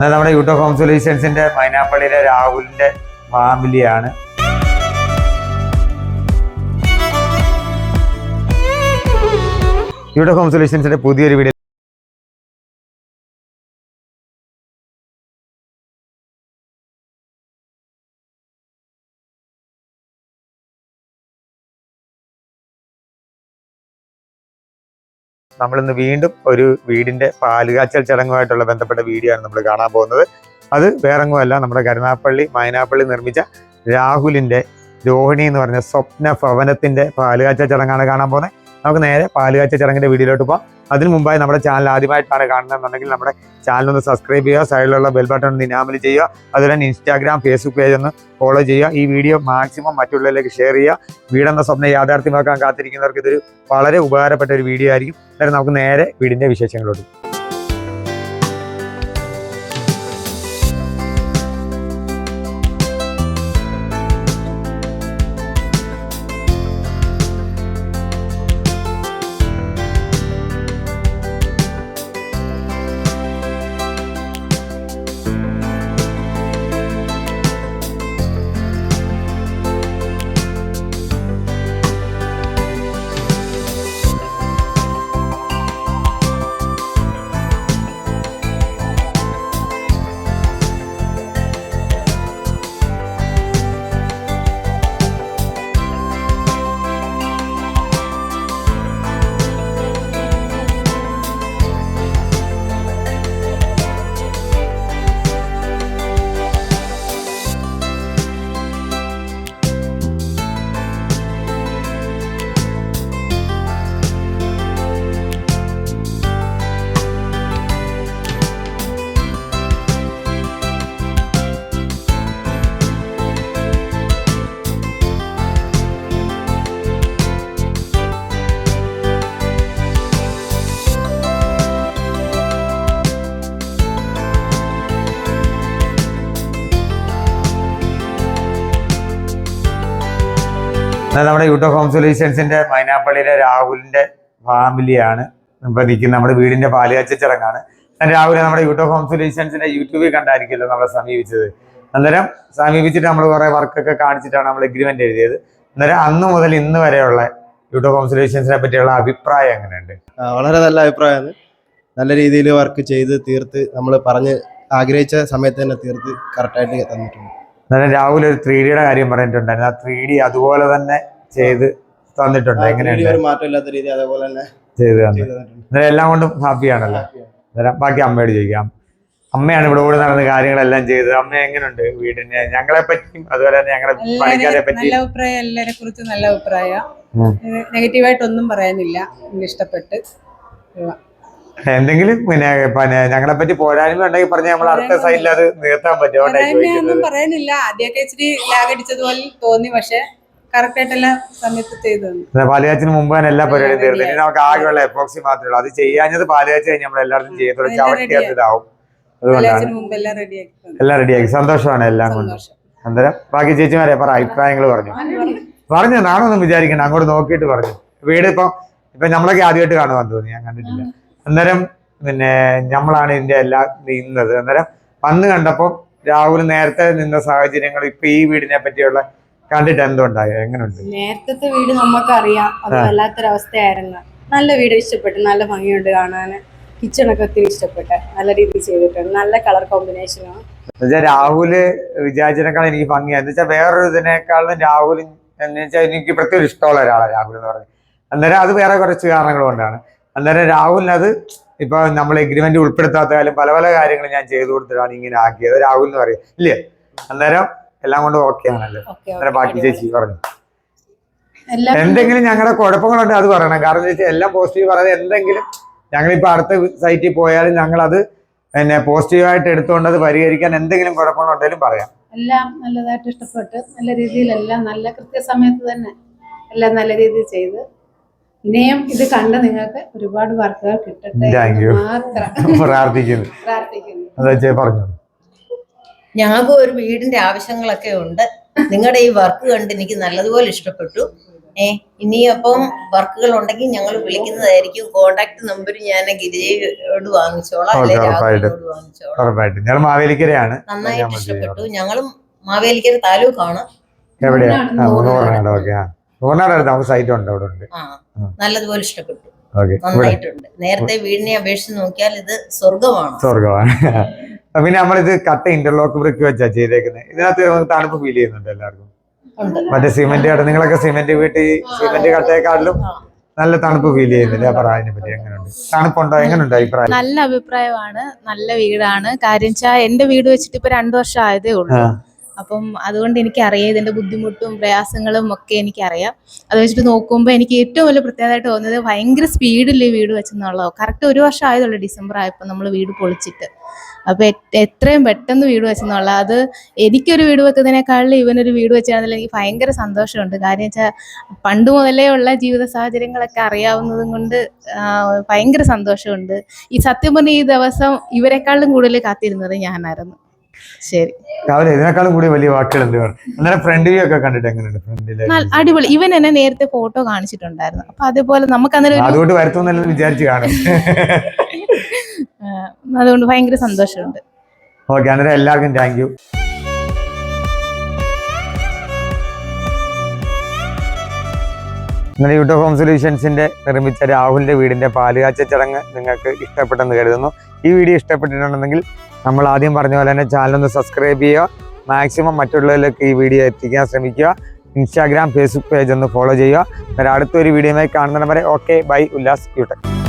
എന്നാൽ നമ്മുടെ യൂട്ടോ ഹോം സൊല്യൂഷൻസിന്റെ മൈനാപ്പള്ളിയിലെ രാഹുലിന്റെ ഫാമിലിയാണ്. യൂട്ടോ ഹോം സൊല്യൂഷൻസിന്റെ പുതിയൊരു വീഡിയോ നമ്മളിന്ന് വീണ്ടും ഒരു വീടിന്റെ പാലുകാച്ചൽ ചടങ്ങുമായിട്ടുള്ള ബന്ധപ്പെട്ട വീഡിയോ ആണ് നമ്മൾ കാണാൻ പോകുന്നത്. അത് വേറെങ്ങുമല്ല നമ്മുടെ കരുനാപ്പള്ളി മൈനാപ്പള്ളി നിർമ്മിച്ച രാഹുലിന്റെ രോഹിണി എന്ന് പറഞ്ഞ സ്വപ്ന ഭവനത്തിന്റെ പാലുകാച്ചൽ ചടങ്ങാണ് കാണാൻ പോകുന്നത്. നമുക്ക് നേരെ പാലുകാച്ച ചടങ്ങിന്റെ വീഡിയോയിലോട്ട് പോകാം അതിന് മുമ്പായി നമ്മുടെ ചാനൽ ആദ്യമായിട്ടാണ് കാണുന്നതെന്നുണ്ടെങ്കിൽ നമ്മുടെ ചാനൽ ഒന്ന് സബ്സ്ക്രൈബ് ചെയ്യുക സൈഡിലുള്ള ബെൽ ബട്ടൺ ഒന്ന് ഇനാമൽ ചെയ്യുക അതുപോലെ തന്നെ ഇൻസ്റ്റാഗ്രാം ഫേസ്ബുക്ക് പേജ് ഒന്ന് ഫോളോ ചെയ്യുക. ഈ വീഡിയോ മാക്സിമം മറ്റുള്ളവരിലേക്ക് ഷെയർ ചെയ്യുക. വീടെന്ന സ്വപ്നം യാഥാർത്ഥ്യമാക്കാൻ കാത്തിരിക്കുന്നവർക്ക് ഇതൊരു വളരെ ഉപകാരപ്പെട്ട ഒരു വീഡിയോ ആയിരിക്കും. അന്നേരം നമുക്ക് നേരെ വീടിന്റെ വിശേഷങ്ങളോട്ട് നമ്മുടെ യൂട്ടോ ഹോം സൊല്യൂഷൻസിന്റെ മൈനാപ്പള്ളിയിലെ രാഹുലിന്റെ ഫാമിലിയാണ്. ഇപ്പൊ നിൽക്കുന്ന നമ്മുടെ വീടിന്റെ പാലുകാച്ച ഞാൻ രാഹുലെ നമ്മുടെ യൂട്യൂബ് ഹോം സൊല്യൂഷൻസിന്റെ യൂട്യൂബിൽ കണ്ടായിരിക്കുമല്ലോ നമ്മളെ സമീപിച്ചത്. അന്നേരം സമീപിച്ചിട്ട് നമ്മൾ കുറെ വർക്കൊക്കെ കാണിച്ചിട്ടാണ് നമ്മൾ എഗ്രിമെന്റ് എഴുതിയത്. അന്നേരം അന്ന് മുതൽ ഇന്ന് വരെയുള്ള യൂട്യൂബ് ഹോം സൊല്യൂഷൻസിനെ പറ്റിയുള്ള അഭിപ്രായം എങ്ങനെയുണ്ട്? വളരെ നല്ല അഭിപ്രായമാണ്. നല്ല രീതിയിൽ വർക്ക് ചെയ്ത് തീർത്ത് നമ്മൾ പറഞ്ഞ് ആഗ്രഹിച്ച സമയത്ത് തന്നെ തീർത്ത് കറക്റ്റായിട്ട് തന്നിട്ടുണ്ട്. അന്നേരം രാഹുൽ ഒരു ത്രീ ഡിയുടെ കാര്യം പറഞ്ഞിട്ടുണ്ടായിരുന്നു ആ ത്രീ ഡി അതുപോലെ തന്നെ ചെയ്ത് തന്നിട്ടുണ്ട്. എങ്ങനെയാണ് എങ്ങനെയുണ്ട്? ഒരു മാറ്റമില്ലാത്ത രീതി അതേപോലെ തന്നെ ചെയ്ത് തന്നു. തന്നിട്ടുണ്ട്. അന്നേരം എല്ലാം കൊണ്ടും ഹാപ്പിയാണല്ലോ അന്നേരം ബാക്കി അമ്മയോട് ചോദിക്കാം. അമ്മയാണ് ഇവിടെ കൂടെ നടന്ന കാര്യങ്ങളെല്ലാം ചെയ്തത്. അമ്മ എങ്ങനെയുണ്ട് വീടിന്? ഞങ്ങളെ പറ്റിയും അതുപോലെ തന്നെ ഞങ്ങളുടെ പണിക്കാരെ പറ്റി നല്ല അഭിപ്രായം എല്ലാരെ കുറിച്ച് നല്ല അഭിപ്രായം. നെഗറ്റീവായിട്ടൊന്നും പറയാനില്ല. ഇഷ്ടപ്പെട്ട്. എന്തെങ്കിലും പിന്നെ പിന്നെ ഞങ്ങളെ പറ്റി പോരായ്മ ഉണ്ടെങ്കിൽ പറഞ്ഞാൽ നമ്മൾ അടുത്ത സൈഡിൽ അത് നിർത്താൻ പറ്റും. പറയാനില്ല. ആദ്യമൊക്കെ ഇച്ചിരി തോന്നി പക്ഷെ സമയത്ത് ചെയ്തു തന്നു. പിന്നെ പാലുകാച്ചിന് മുമ്പ് തന്നെ എല്ലാ പരിപാടിയും തീർന്നു ഇനി നമുക്ക് ആകെയുള്ള എപ്പോക്സി മാത്രമേ ഉള്ളൂ അത് ചെയ്യാഞ്ഞത് പാലുകാച്ച് കഴിഞ്ഞ് നമ്മൾ എല്ലാവർക്കും ചെയ്യത്തുള്ളൂ എല്ലാം ചവിട്ടി ready ഇതാവും അതുകൊണ്ടാണ്. എല്ലാം റെഡിയാക്കി സന്തോഷമാണ് എല്ലാം കൊണ്ട്. അന്നേരം ബാക്കി ചേച്ചിമാരെ പറ അഭിപ്രായങ്ങൾ പറഞ്ഞു. പറഞ്ഞു? നാണൊന്നും വിചാരിക്കണ്ട. അങ്ങോട്ട് നോക്കിയിട്ട് പറഞ്ഞു. വീട് ഇപ്പൊ ഇപ്പൊ നമ്മളൊക്കെ ആദ്യമായിട്ട് കാണുവാൻ തോന്നി. ഞാൻ കണ്ടിട്ടില്ല. അന്നേരം പിന്നെ നമ്മളാണ് ഇതിന്റെ എല്ലാം നീന്തുന്നത് അന്നേരം വന്ന് കണ്ടപ്പോൾ രാഹുൽ നേരത്തെ നിന്ന സാഹചര്യങ്ങൾ ഇപ്പൊ ഈ വീടിനെ പറ്റിയുള്ള കണ്ടിട്ട് എന്തുണ്ടായോ? എങ്ങനെയുണ്ട് നേരത്തെ വീട് നമുക്കറിയാം അത്. വല്ലാത്തൊരവസ്ഥയായിരുന്നു. നല്ല വീട് ഇഷ്ടപ്പെട്ടു. നല്ല ഭംഗിയുണ്ട് കാണാൻ കിച്ചണൊക്കെ ഒത്തിരി ഇഷ്ടപ്പെട്ടു. നല്ല രീതിയിൽ ചെയ്തിട്ടുണ്ട്. നല്ല കളർ കോമ്പിനേഷനാണ് എന്നുവെച്ചാൽ രാഹുൽ വിചാരിച്ചതിനേക്കാൾ എനിക്ക് ഭംഗിയാണ് എന്ന് വെച്ചാൽ വേറൊരു ഇതിനേക്കാളും രാഹുൽ എന്ന് വെച്ചാൽ എനിക്ക് പ്രത്യേകം ഇഷ്ടമുള്ള ഒരാളാണ് രാഹുൽ എന്ന് പറഞ്ഞത് അന്നേരം അത് വേറെ കുറച്ച് കാരണങ്ങൾ കൊണ്ടാണ്. അന്നേരം രാഹുലിന് അത് ഇപ്പൊ നമ്മൾ എഗ്രിമെന്റ് ഉൾപ്പെടുത്താത്തായാലും പല പല കാര്യങ്ങൾ ഞാൻ ചെയ്തു കൊടുത്തിട്ടാണ് ഇങ്ങനെ ആക്കിയത്. രാഹുൽ എന്ന് പറയും ഇല്ലേ? അന്നേരം എല്ലാം കൊണ്ട് ഓക്കെ ആണല്ലോ. അന്നേരം ബാക്കി ചേച്ചി പറഞ്ഞു. എന്തെങ്കിലും ഞങ്ങളുടെ കുഴപ്പങ്ങളുണ്ട് അത് പറയണം. കാരണം ചേച്ചി എല്ലാം പോസിറ്റീവ് പറയാതെ എന്തെങ്കിലും ഞങ്ങളിപ്പോ അടുത്ത സൈറ്റിൽ പോയാലും ഞങ്ങൾ അത് പിന്നെ പോസിറ്റീവായിട്ട് എടുത്തുകൊണ്ട് അത് പരിഹരിക്കാൻ എന്തെങ്കിലും കുഴപ്പങ്ങളുണ്ടെങ്കിലും പറയാം. എല്ലാം നല്ലതായിട്ട് ഇഷ്ടപ്പെട്ട് നല്ല രീതിയിൽ എല്ലാം നല്ല കൃത്യസമയത്ത് തന്നെ എല്ലാം നല്ല രീതിയിൽ ചെയ്ത് ഇനിയും ഇത് കണ്ട് നിങ്ങൾക്ക് ഒരുപാട് വർക്കുകൾ കിട്ടട്ടെ എന്ന് മാത്രം പ്രാർത്ഥിക്കുന്നു. പ്രാർത്ഥിക്കുന്നു. അതാ പറഞ്ഞു ഞങ്ങൾക്ക് ഒരു വീടിന്റെ ആവശ്യങ്ങളൊക്കെ ഉണ്ട്. നിങ്ങളുടെ ഈ വർക്ക് കണ്ട് എനിക്ക് നല്ലതുപോലെ ഇഷ്ടപ്പെട്ടു. ഏ ഇനിയപ്പം വർക്കുകൾ ഉണ്ടെങ്കിൽ ഞങ്ങൾ വിളിക്കുന്നതായിരിക്കും. കോണ്ടാക്ട് നമ്പർ ഞാൻ ഗിരിജയോട് വാങ്ങിച്ചോളാം. ഉറപ്പായിട്ടും. ഞങ്ങൾ മാവേലിക്കരയാണ്. നന്നായിട്ട് ഇഷ്ടപ്പെട്ടു. ഞങ്ങളും മാവേലിക്കര താലൂക്കാണ്. എവിടെയാ? സൈറ്റ് ഉണ്ട് അവിടെ ഉണ്ട്. നല്ലതുപോലെ ഇഷ്ടപ്പെട്ടു. നന്നായിട്ടുണ്ട്. നേരത്തെ വീടിനെ അപേക്ഷിച്ച് നോക്കിയാൽ ഇത് സ്വർഗമാണ് സ്വർഗമാണ് പിന്നെ നമ്മളിത് കട്ട ഇന്റർലോക്ക് ബ്രിക്ക് വെച്ചാ ചെയ്തേക്കുന്നത് ഇതിനകത്ത് നമുക്ക് തണുപ്പ് ഫീൽ ചെയ്യുന്നുണ്ട് എല്ലാവർക്കും. ഉണ്ട്. മറ്റേ സിമെന്റ് കട്ട നിങ്ങളൊക്കെ സിമെന്റ് വീട്ടിൽ സിമെന്റ് കട്ടയെക്കാട്ടിലും നല്ല തണുപ്പ് ഫീൽ ചെയ്യുന്നില്ല അഭിപ്രായത്തിനെ പറ്റി? എങ്ങനെയുണ്ട് തണുപ്പുണ്ടോ? എങ്ങനെയുണ്ട് അഭിപ്രായം? നല്ല അഭിപ്രായമാണ്. നല്ല വീടാണ്. കാര്യം വെച്ചാൽ എന്റെ വീട് വെച്ചിട്ട് ഇപ്പൊ രണ്ടു വർഷം ആയതേ ഉള്ളൂ. അപ്പം അതുകൊണ്ട് എനിക്കറിയാം ഇതിന്റെ ബുദ്ധിമുട്ടും പ്രയാസങ്ങളും ഒക്കെ എനിക്കറിയാം. അത് വെച്ചിട്ട് നോക്കുമ്പോൾ എനിക്ക് ഏറ്റവും വലിയ പ്രത്യേകതയായിട്ട് തോന്നുന്നത് ഭയങ്കര സ്പീഡിൽ വീട് വെച്ചെന്നുള്ളതോ. കറക്റ്റ് ഒരു വർഷം ആയതുള്ളൂ ഡിസംബർ ആയപ്പോൾ നമ്മൾ വീട് പൊളിച്ചിട്ട്. അപ്പൊ എത്രയും പെട്ടെന്ന് വീട് വെച്ചെന്നുള്ള അത് എനിക്കൊരു വീട് വെക്കുന്നതിനേക്കാളും ഇവനൊരു വീട് വെച്ചാണെങ്കിൽ എനിക്ക് ഭയങ്കര സന്തോഷമുണ്ട്. കാര്യം വെച്ചാൽ പണ്ട് മുതലേ ഉള്ള ജീവിത സാഹചര്യങ്ങളൊക്കെ അറിയാവുന്നതും കൊണ്ട് ഭയങ്കര സന്തോഷമുണ്ട്. ഈ സത്യം പറഞ്ഞ ഈ ദിവസം ഇവരെക്കാളും കൂടുതൽ കാത്തിരുന്നത് ഞാനായിരുന്നു. ശരി. രാവിലെ ഇതിനേക്കാളും കൂടി വലിയ വേണം? അന്നേരം ഫ്രണ്ട് വ്യൂ ഒക്കെ കണ്ടിട്ട് എങ്ങനെയുണ്ട് ഫ്രണ്ടിലെ അടിപൊളി. ഇവൻ എന്നെ നേരത്തെ ഫോട്ടോ കാണിച്ചിട്ടുണ്ടായിരുന്നു. അപ്പൊ അതേപോലെ നമുക്ക് അന്നേരം അതുകൊണ്ട് വരുത്തുന്നല്ലോ വിചാരിച്ചു കാണും. അതുകൊണ്ട് ഭയങ്കര സന്തോഷമുണ്ട്. ഓക്കെ അന്നേരം എല്ലാവർക്കും താങ്ക് യു ഇന്നലെ യൂട്യൂബ് ഹോം സൊല്യൂഷൻസിന്റെ നിർമ്മിച്ച രാഹുലിന്റെ വീടിന്റെ പാലുകാച്ച ചടങ്ങ് നിങ്ങൾക്ക് ഇഷ്ടപ്പെട്ടെന്ന് കരുതുന്നു. ഈ വീഡിയോ ഇഷ്ടപ്പെട്ടിട്ടുണ്ടെങ്കിൽ നമ്മൾ ആദ്യം പറഞ്ഞ പോലെ തന്നെ ഒന്ന് സബ്സ്ക്രൈബ് ചെയ്യുക. മാക്സിമം മറ്റുള്ളവരിലേക്ക് ഈ വീഡിയോ എത്തിക്കാൻ ശ്രമിക്കുക. ഇൻസ്റ്റാഗ്രാം ഫേസ്ബുക്ക് പേജ് ഒന്ന് ഫോളോ ചെയ്യുക. അടുത്തൊരു വീഡിയോയുമായി കാണുന്നവരെ ഓക്കെ ബൈ ഉല്ലാസ് യൂട്യൂബ്